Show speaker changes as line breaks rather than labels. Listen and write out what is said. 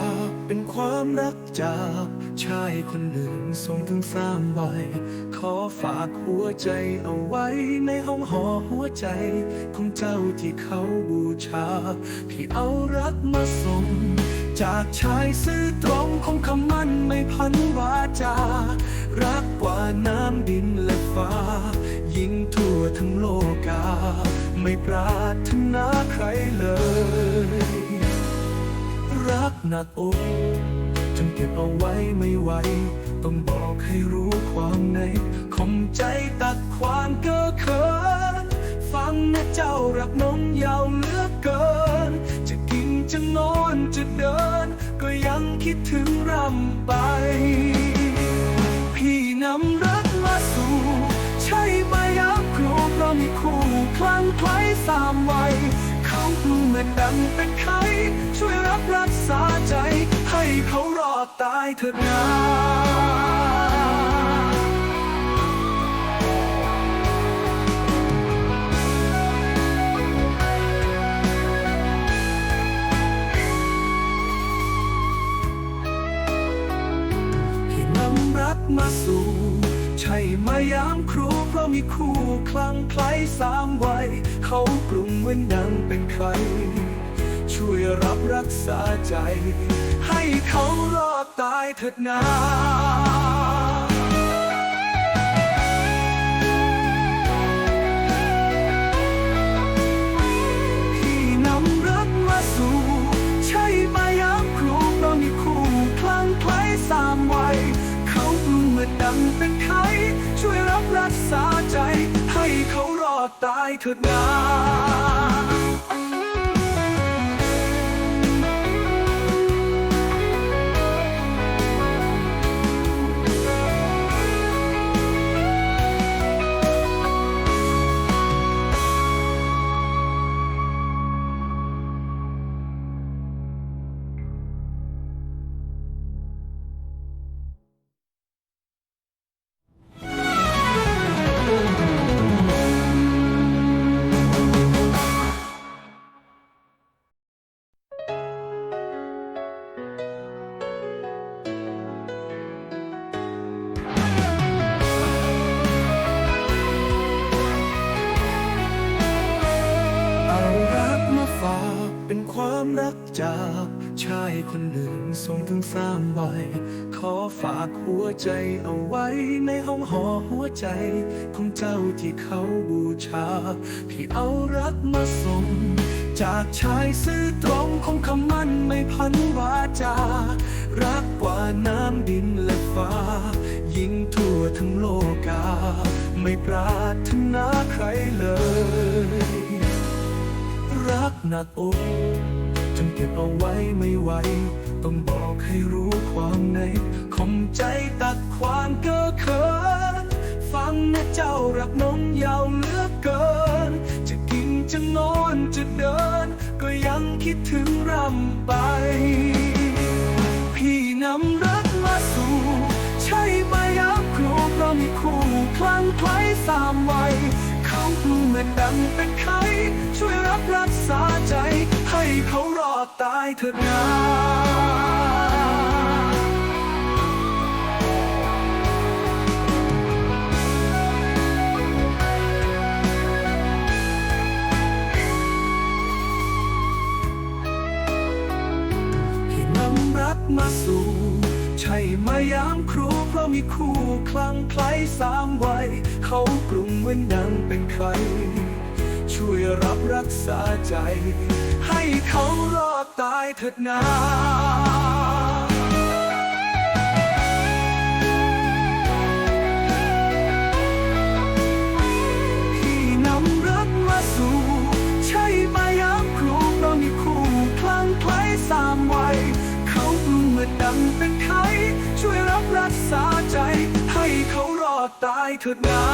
ากเป็นความรักจากชายคนหนึ่งส่งถึงสามใบขอฝากหัวใจเอาไว้ในห้องหอหัวใจ ของเจ้าที่เขาบูชาพี่เอารักมาส่ง จากชายซื่อตรงคงคำมั่นไม่พันวาจา รักกว่าน้ำดินและฟ้า ยิ่งทั่วทั้งโลกา ไม่ปรารถนาใครเลย หนักอกจนเก็บเอาไว้ไม่ไหว ต้องบอกให้รู้ความในคมใจตัดความเก้อเขินฟังนะเจ้ารักน้องยาวเหลือเกิน จะกินจะนอนจะเดิน ก็ยังคิดถึงรำไป ดังเป็นไข้ช่วยรับรักษาใจ ให้เขารอดตายเถิดนาให้นำรักมาสู่ ใช่มายามครูเพราะมีคู่คลั่งไคล้สามวัยเขาปรุงเว้นดังเป็นใคร ช่วยรับรักษาใจ ให้เขารอดตายเถิดนาพี่นำรักมาสู่ใช่ไหมยักครูเพราะมีคู่คลั่งไคล้สามวัยเขาเมื่อดังเป็น ตายเถิดนา ฝากเป็นความรักจากชายคนหนึ่งส่งถึงสามใบขอฝากหัวใจเอาไว้ในห้องหอหัวใจ ของเจ้าที่เขาบูชาพี่เอารักมาส่ง จากชายซื่อตรงคงคำมั่นไม่พันวาจา รักกว่าน้ำดินและฟ้า ยิ่งทั่วทั้งโลกา ไม่ปรารถนาใครเลย หนักอกจนเก็บเอาไว้ไม่ไหว ต้องบอกให้รู้ความในคมใจตัดความเก้อเขินฟังนะเจ้ารักน้องยาวเหลือเกิน จะกินจะนอนจะเดิน ก็ยังคิดถึงรำไป ดังเป็นไข้ช่วยรับรักษาใจ ให้เขารอดตายเถิดนาให้นำรักมาสู่ใช่มายามครูเพราะมีคู่คลั่งไคล้สามวัยเขาปรุงเว้นดังเป็นใคร รับรักษาใจ ให้เขารอดตายเถิดนาพี่นำรักมาสู่ ใช่ไหมยักครูเพราะมีคู่คลั่งไคล้สามวัยเขาเมื่อดังเป็นไข้ช่วยรับรักษาใจ ให้เขารอดตายเถิดนา